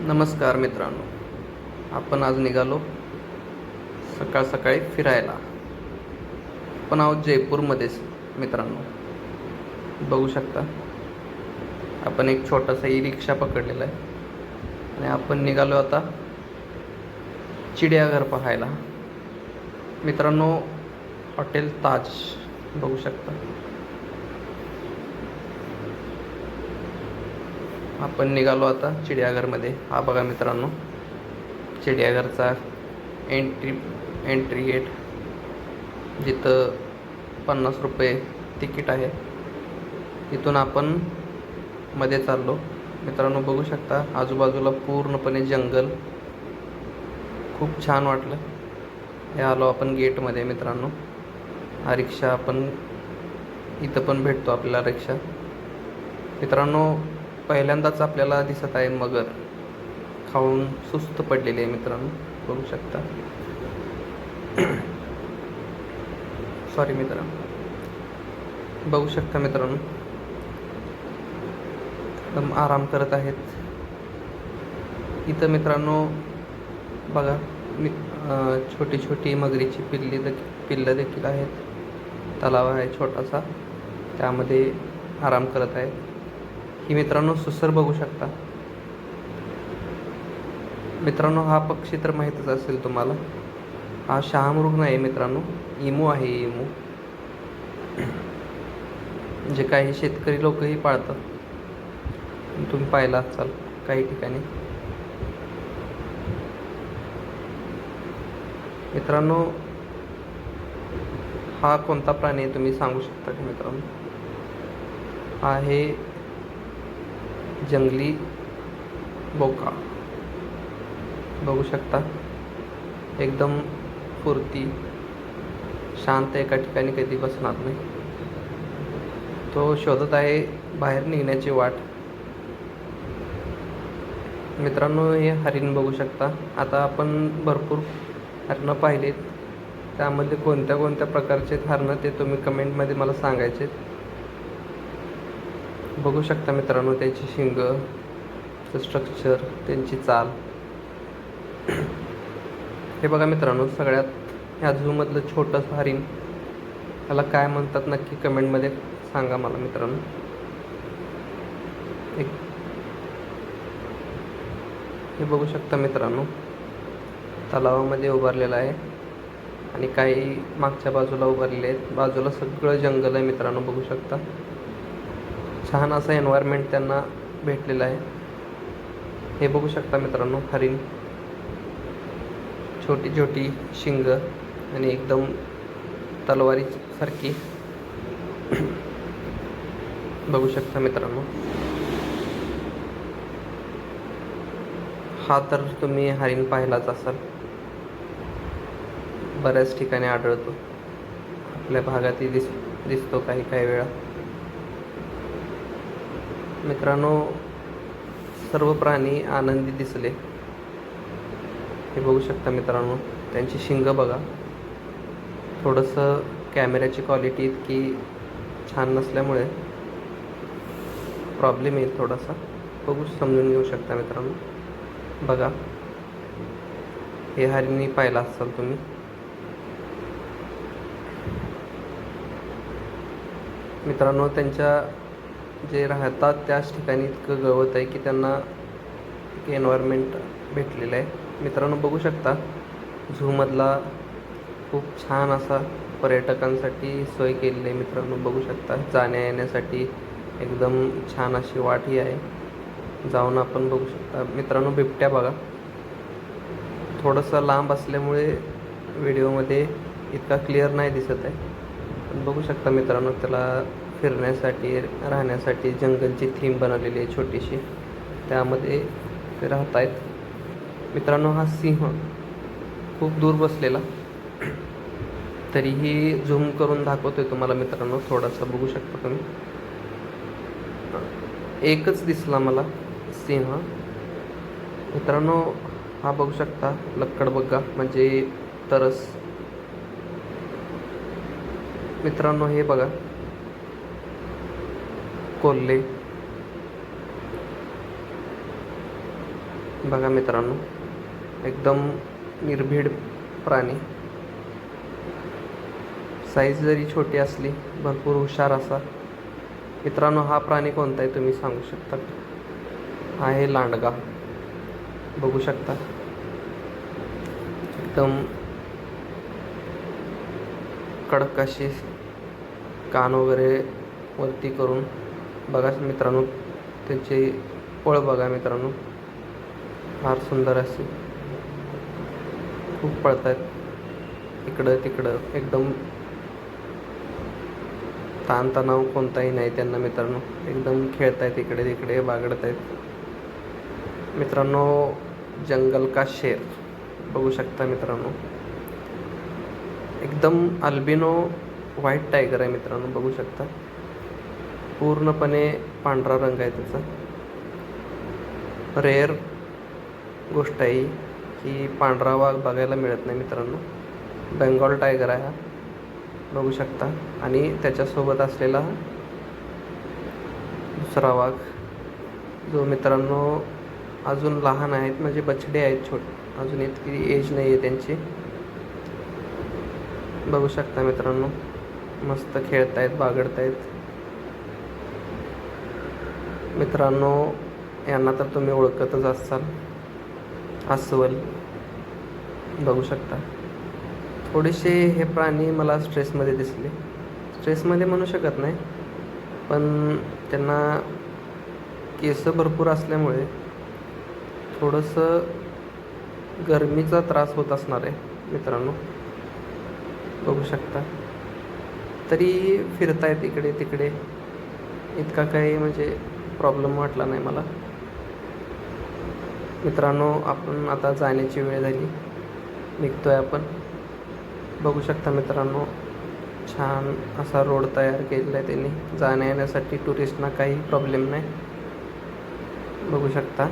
नमस्कार मित्रांनो आपण आज निघालो सकाळ सकाळी फिरायला. आपण आहोत जयपूरमध्येच मित्रांनो. बघू शकता आपण एक छोटासा ई रिक्षा पकडलेला आहे. आणि आपण निघालो आता चिडियाघर पाहायला. मित्रांनो हॉटेल ताज बघू शकता. आपण निघालो आता चिडियाघरमध्ये. हा बघा मित्रांनो चिडियाघरचा एंट्री एंट्री गेट जिथं पन्नास रुपये तिकीट आहे. तिथून आपण मध्ये चाललो. मित्रांनो बघू शकता आजूबाजूला पूर्णपणे जंगल. खूप छान वाटलं. हे आलो आपण गेटमध्ये मित्रांनो. हा रिक्षा आपण इथं पण भेटतो आपल्याला रिक्षा. मित्रांनो पहिल्यांदाच आपल्याला दिसत आहे मगर. खाऊन सुस्त पडलेली आहे मित्रांनो. बघू शकता. सॉरी मित्रांनो. बघू शकता मित्रांनो. एकदम आराम करत आहेत. इथं मित्रांनो बघा मी छोटी छोटी मगरीची पिल्ली देखील पिल्लं देखील आहेत. तलाव आहे छोटासा. त्यामध्ये आराम करत आहेत. ही मित्रांनो सुसर बघू शकता. मित्रांनो हा पक्षी तर माहीतच असेल तुम्हाला. हा शहामृग नाही मित्रांनो. इमू आहे इमू. जे काही शेतकरी लोकही पाळतात. तुम्ही पाहिला असाल काही ठिकाणी. मित्रांनो हा कोणता प्राणी आहे तुम्ही सांगू शकता का मित्रांनो? हा आहे जंगली बोका. बघू शकता. एकदम फुर्ती शांत एका ठिकाणी कधी बसणार नाही. तो शोधत आहे बाहेर निघण्याची वाट. मित्रांनो हे हरिण बघू शकता. आता आपण भरपूर हरणं पाहिलेत. त्यामध्ये कोणत्या कोणत्या प्रकारचे हरणं ते तुम्ही कमेंटमध्ये मला सांगायचे बघू शकता मित्रांनो त्यांची शिंग स्ट्रक्चर त्यांची चाल. हे बघा मित्रांनो सगळ्यात ह्या झूमधलं छोटंसं हरिण. त्याला काय म्हणतात नक्की कमेंटमध्ये सांगा मला मित्रांनो. एक. हे बघू शकता मित्रांनो तलावामध्ये उभारलेला आहे आणि काही मागच्या बाजूला उभारलेले आहेत. बाजूला सगळं जंगल आहे मित्रांनो बघू शकता. छान असं एन्व्हायरमेंट त्यांना भेटलेलं आहे. हे बघू शकता मित्रांनो हरिण. छोटी छोटी शिंग आणि एकदम तलवारीसारखी बघू शकता मित्रांनो. हा तर तुम्ही हरिण पाहिलाच असाल. बऱ्याच ठिकाणी आढळतो. आपल्या भागातही दिस दिसतो काही काही वेळा. मित्रांनो सर्व प्राणी आनंदी दिसले. हे बघू शकता मित्रांनो त्यांची शिंग बघा. थोडंसं कॅमेऱ्याची क्वालिटी इतकी छान नसल्यामुळे प्रॉब्लेम येईल थोडासा. बघू समजून घेऊ शकता मित्रांनो. बघा. हे हरिणी पाहिला असाल तुम्ही. मित्रांनो त्यांच्या जे राहतात त्याच ठिकाणी इतकं गवत आहे की त्यांना एक एन्व्हायरमेंट भेटलेलं आहे. मित्रांनो बघू शकता झूमधला खूप छान असा पर्यटकांसाठी सोय केलेली आहे मित्रांनो बघू शकता. जाण्या येण्यासाठी एकदम छान अशी वाटही आहे. जाऊन आपण बघू शकता. मित्रांनो बिबट्या बघा. थोडंसं लांब असल्यामुळे व्हिडिओमध्ये इतका क्लिअर नाही दिसत आहे. पण बघू शकता मित्रांनो त्याला फिरण्यासाठी राहण्यासाठी जंगलची थीम बनवलेली आहे छोटीशी. त्यामध्ये ते राहत आहेत मित्रांनो हा सिंह खूप दूर बसलेला. तरीही झूम करून दाखवतोय तुम्हाला मित्रांनो थोडासा बघू शकता तुम्ही. एकच दिसला मला सिंह. मित्रांनो हा बघू शकता लक्कड बग्गा म्हणजे तरस. मित्रांनो हे बघा. कोल्हे. बघा मित्रांनो एकदम निर्भीड प्राणी. साईज जरी छोटी असली भरपूर हुशार असा. मित्रांनो हा प्राणी कोणता आहे तुम्ही सांगू शकता? आहे लांडगा. बघू शकता. एकदम कडक अशी कान वगैरे वरती करून बघा मित्रांनो त्यांचे पळ बघा मित्रांनो. फार सुंदर अशी. खूप पळत आहेत इकडं तिकडं. एकदम ताणतणाव कोणताही नाही त्यांना मित्रांनो. एकदम खेळत आहेत इकडे तिकडे बागडत आहेत मित्रांनो जंगल का शेर? बघू शकता मित्रांनो. एकदम अल्बिनो व्हाईट टायगर आहे मित्रांनो. बघू शकता. पूर्णपणे पांढरा रंग आहे त्याचा. रेअर गोष्ट आहे ही की पांढरा वाघ बघायला मिळत नाही मित्रांनो. बेंगॉल टायगर आहे हा. बघू शकता. आणि त्याच्यासोबत असलेला दुसरा वाघ जो मित्रांनो अजून लहान आहेत म्हणजे बछडे आहेत छोट अजून इतकी एज नाही आहे त्यांची. बघू शकता मित्रांनो. मस्त खेळतायत बागडतायत. मित्रांनो यांना तर तुम्ही ओळखतच असाल. अस्वल. बघू शकता. थोडेसे हे प्राणी मला स्ट्रेसमध्ये दिसले. स्ट्रेसमध्ये म्हणू शकत नाही पण त्यांना केस भरपूर असल्यामुळे थोडंसं गरमीचा त्रास होत असणार आहे मित्रांनो. बघू शकता. तरी फिरतायत इकडे तिकडे इतका काही म्हणजे प्रॉब्लेम वाटला नाही मला. मित्रांनो आपण आता जाण्याची वेळ झाली. निघतोय आपण. बघू शकता मित्रांनो छान असा रोड तयार केलेला आहे त्यांनी. जाण्या येण्यासाठी टुरिस्टना काही प्रॉब्लेम नाही. बघू शकता.